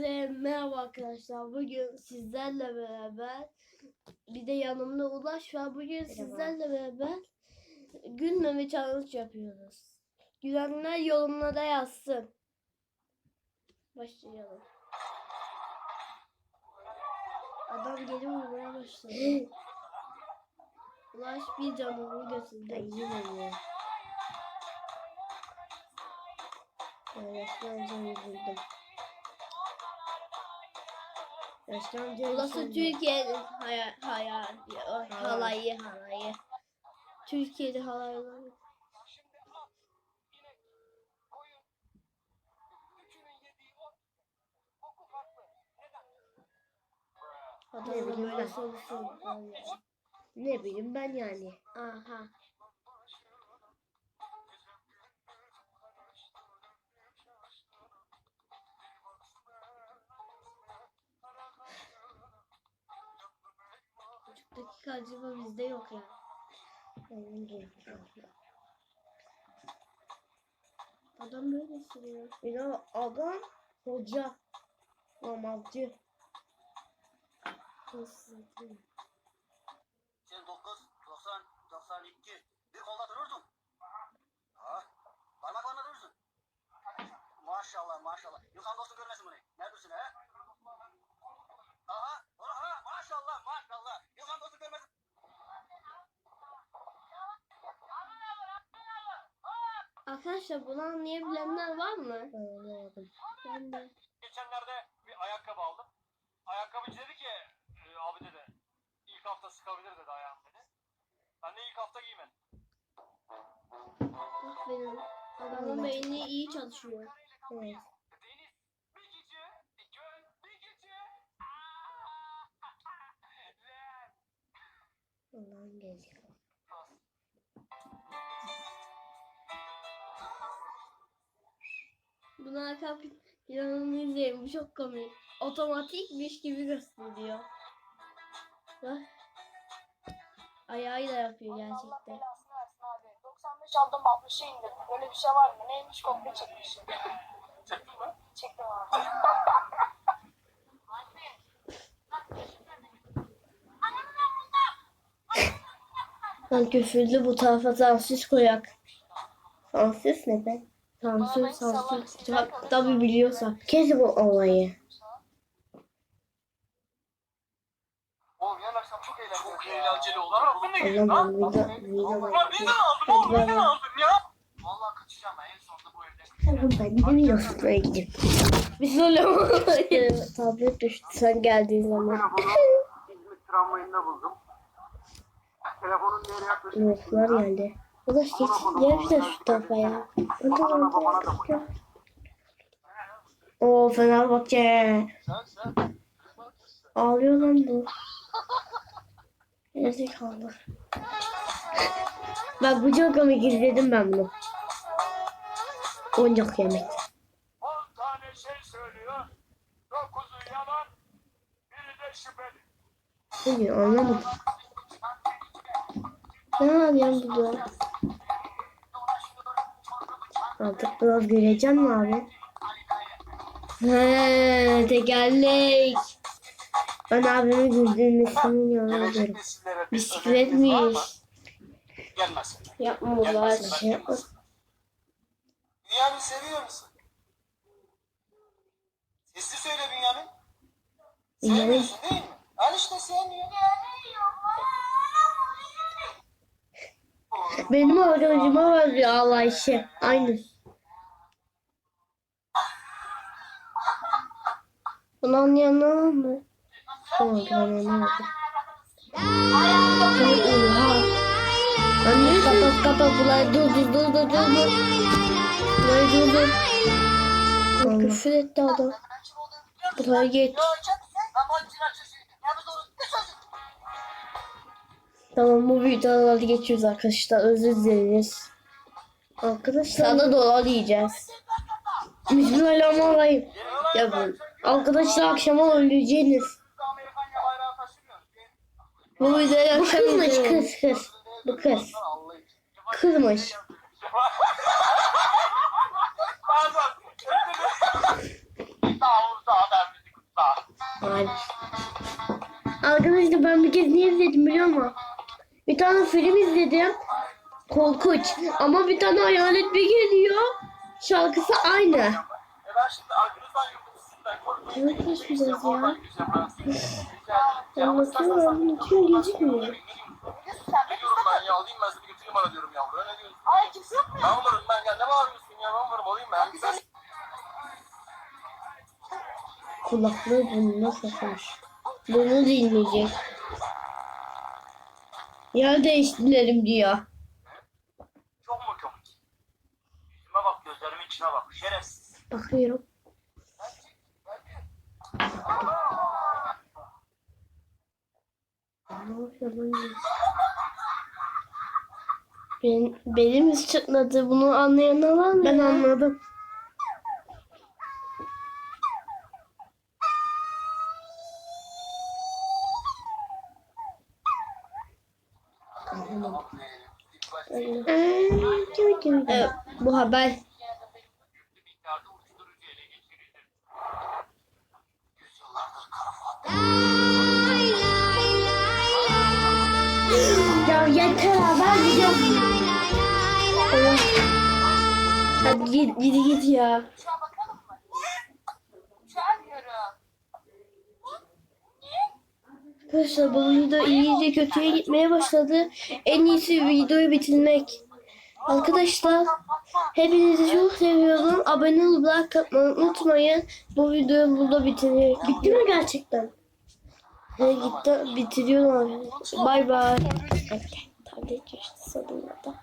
Herkese merhaba arkadaşlar. Bugün sizlerle beraber bir de yanımda Ulaş var. Bugün sizlerle beraber gülmeme challenge yapıyoruz. Gülenler yorumlara yazsın. Başlayalım. Adam geri vurmaya başladı. Ulaş bir canını götürdü. Yine mi? Yaşlanca üzüldüm. Yaşlanca Burası. Türkiye'nin hayal, hayal, halayı halayı. Türkiye'de halayları. Adamın bileyim böyle ben. Ne bileyim ben yani. Aha. Acaba bizde yok ya. Adam böyle sürüyor. Bir de adam hoca. Namazcı. Nasıl? Arkadaşlar bunu anlayabilenler var mı? Ben anlamadım. Ben de. Geçenlerde bir ayakkabı aldım. Ayakkabıcı dedi ki e, abi dedi ilk hafta sıkabilir dedi ayağım dedi. Ben de ilk hafta giymedim. Aferin. Adamın beyni iyi çalışıyor. Evet. Deniz bir Bunu arka planını izleyin. Bu çok komik. Otomatikmiş gibi gösteriyor. Bak. Ayağıyla yapıyor Allah gerçekten. belasını versin abi. 95 aldım 60'a indirdim. Böyle bir şey var mı? Neymiş kopya çekmişim. çektin mi? Çektim abi. Lan küfürlü bu tarafa sansür koyak. Sansız ne be? Sansür sansür. Ta- Tabi biliyorsa. Kes bu olayı. Oğlum yarın akşam çok eğlenceli. Çok eğlenceli olur. Ben de O gideyim zaman lan. vida, vida Lan neden aldın oğlum neden aldın ya? Vallahi kaçacağım ben en sonunda bu evden. Tamam ben de Minos'la gideyim. Biz öyle Ee, Tablet düştü sen geldiğin zaman. İzmit tramvayında buldum. Telefonun değeri yaklaşık Minos'lar geldi. Ulaş geç bir de şu tarafa ya. Da koy. Oo Fenerbahçe. Ağlıyor lan bu. Yazık kaldı. Bak bu çok komik izledim ben bunu. Oyuncak yemek. 10 tane şey söylüyor. 9'u yalan, biri de şüpheli. Bugün anlamadım. Ne yapıyorsun burada? Artık biraz göreceğim mi abi? He, tekerlek. Ben abimin Bisikletmiş. öneriniz var mı? Gelmez. Yapma ulan. Şey yapma. Bünyamin seviyor musun? Sesli söyle. Bünyamin. Sevmiyorsun değil mi? Al işte sevmiyor. Benim öğrencime var ya Allah işi. Aynı. Bunu anlayan var mı? Tamam ben anlamadım. Oha. Anne kapat kapat burayı dur dur dur dur dur dur. Burayı dur dur. Allah. Küfür etti adam. Buraya geç. Tamam bu videoları geçiyoruz arkadaşlar. Özür dileriz. Arkadaşlar Sana dolar yiyeceğiz. Bismillahirrahmanirrahim. Ya bu arkadaşlar akşama öleceğiniz. Bu videoyu akşam Kızmış kız kız. Bu kız. Kızmış. Hayır. Arkadaşlar ben bir kez ne izledim biliyor musun? Bir tane film izledim. Korkunç. Ama bir tane hayalet bir geliyor. Şarkısı aynı. E ben şimdi Yavaş biraz ya. Anlatıyorum ben ya alayım ben seni götüreyim bana diyorum yavru. Ne diyorsun? Ay kimse yok mu? Ben varım ben ya ne bağırıyorsun ya ben varım alayım ben. Kulaklığı burnuna sokmuş. Bunu dinleyecek. Yer değiştirelim diyor. Çok mu komik? Yüzüme bak gözlerimin içine bak. Şerefsiz. Bakıyorum. Ben, benim çıtladı. Bunu anlayan var mı? Ben anladım. Evet, bu haber. Ya yeter abi ben gidiyorum. Hadi git git git ya. Arkadaşlar bu video iyice kötüye gitmeye başladı. En iyisi videoyu bitirmek. Arkadaşlar hepinizi çok seviyorum. Abone olup like atmayı unutmayın. Bu videoyu burada bitiriyor. Gitti mi gerçekten? He gitti. Bitiriyorum. Bay bay. Tablet geçti sonunda da.